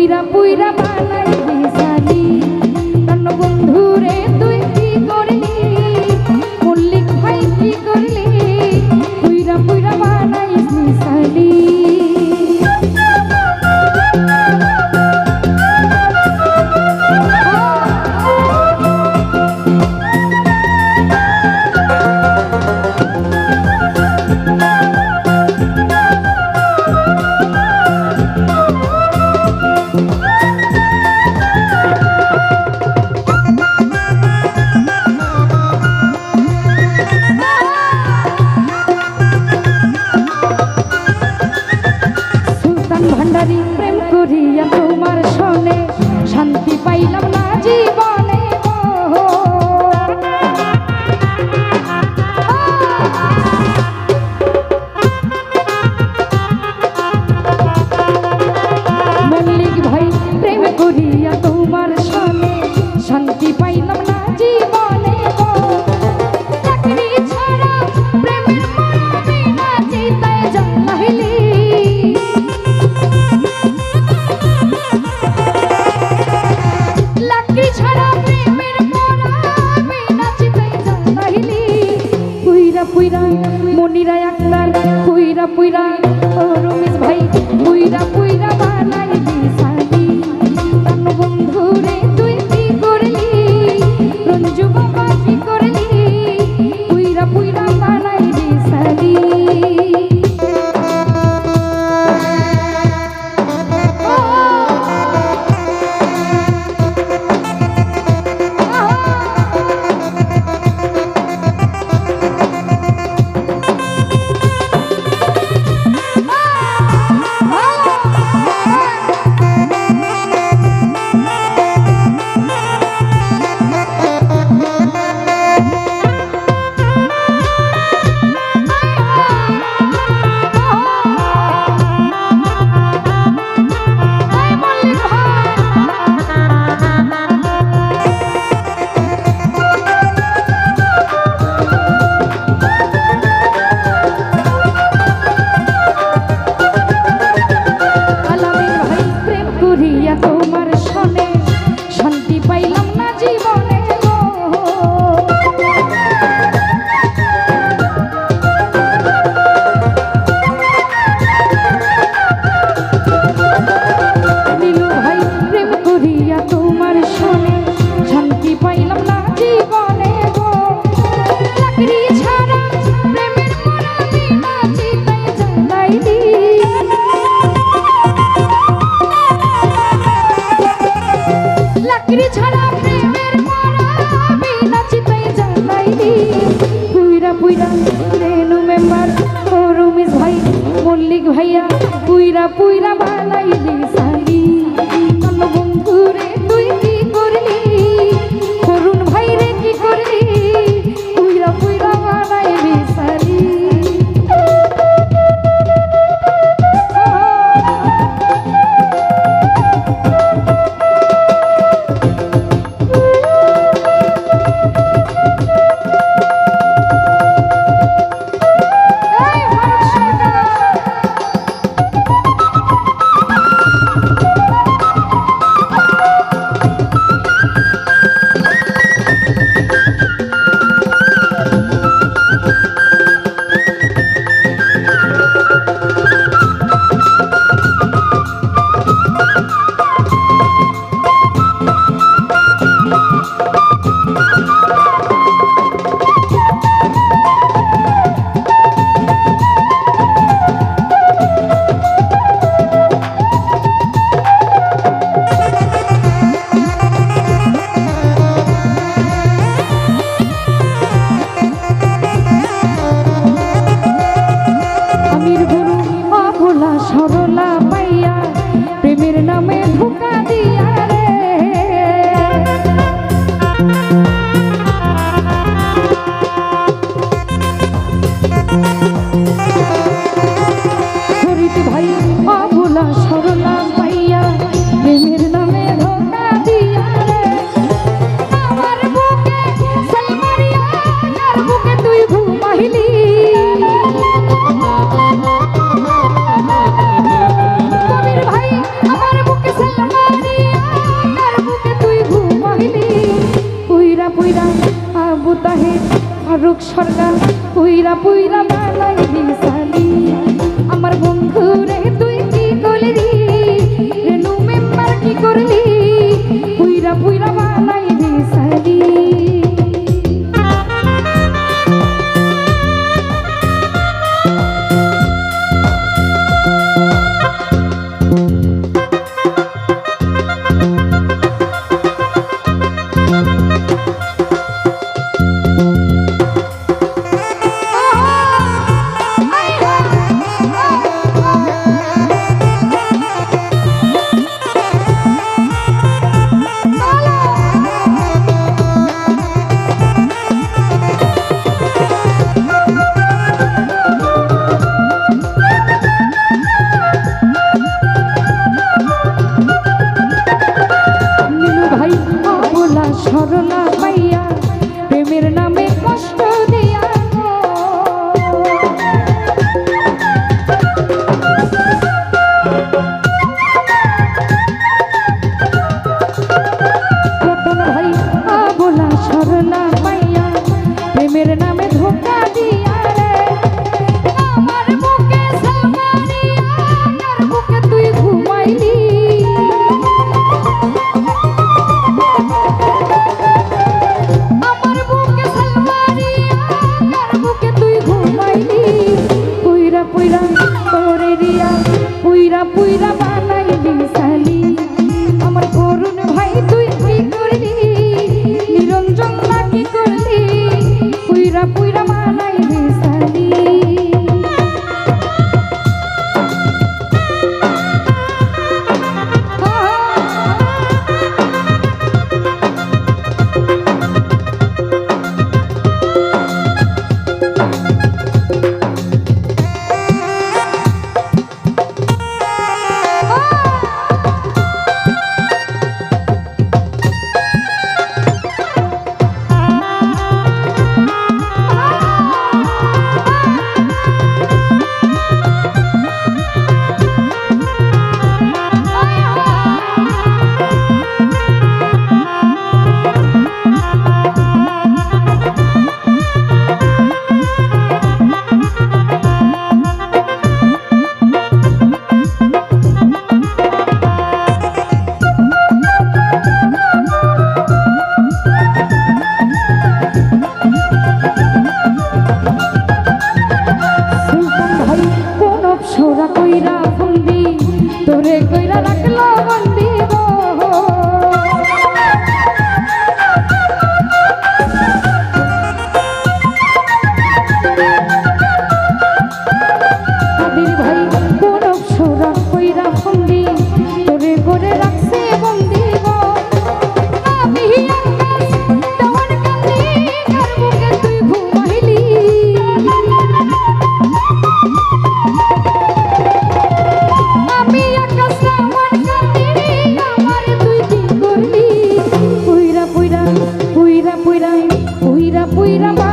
পুইরা পুইরা বানাই দিশালি তন্ন বন্ধু রে তুই কি করলি? মল্লিক ভাই কি করলি? পুইরা পুইরা বানাই দিশালি করি প্রেম করিয়া তোমার সনে শান্তি পাইলাম না জীবন। পুইরা মনিরা আক্তার পুইরা পুইরা রমেশ ভাই পুইরা পুইরা বানাই দিস ভাইয়া পুইরা পুইরা ফারুক সরকার পুইরা পুইরা ফুন্দি তোরে কইরা রাখল বন্দি ভাই কোন সুরা কইরা ফুন্দি তোরে করে রাখছে পুইরা পুইরা পুইরা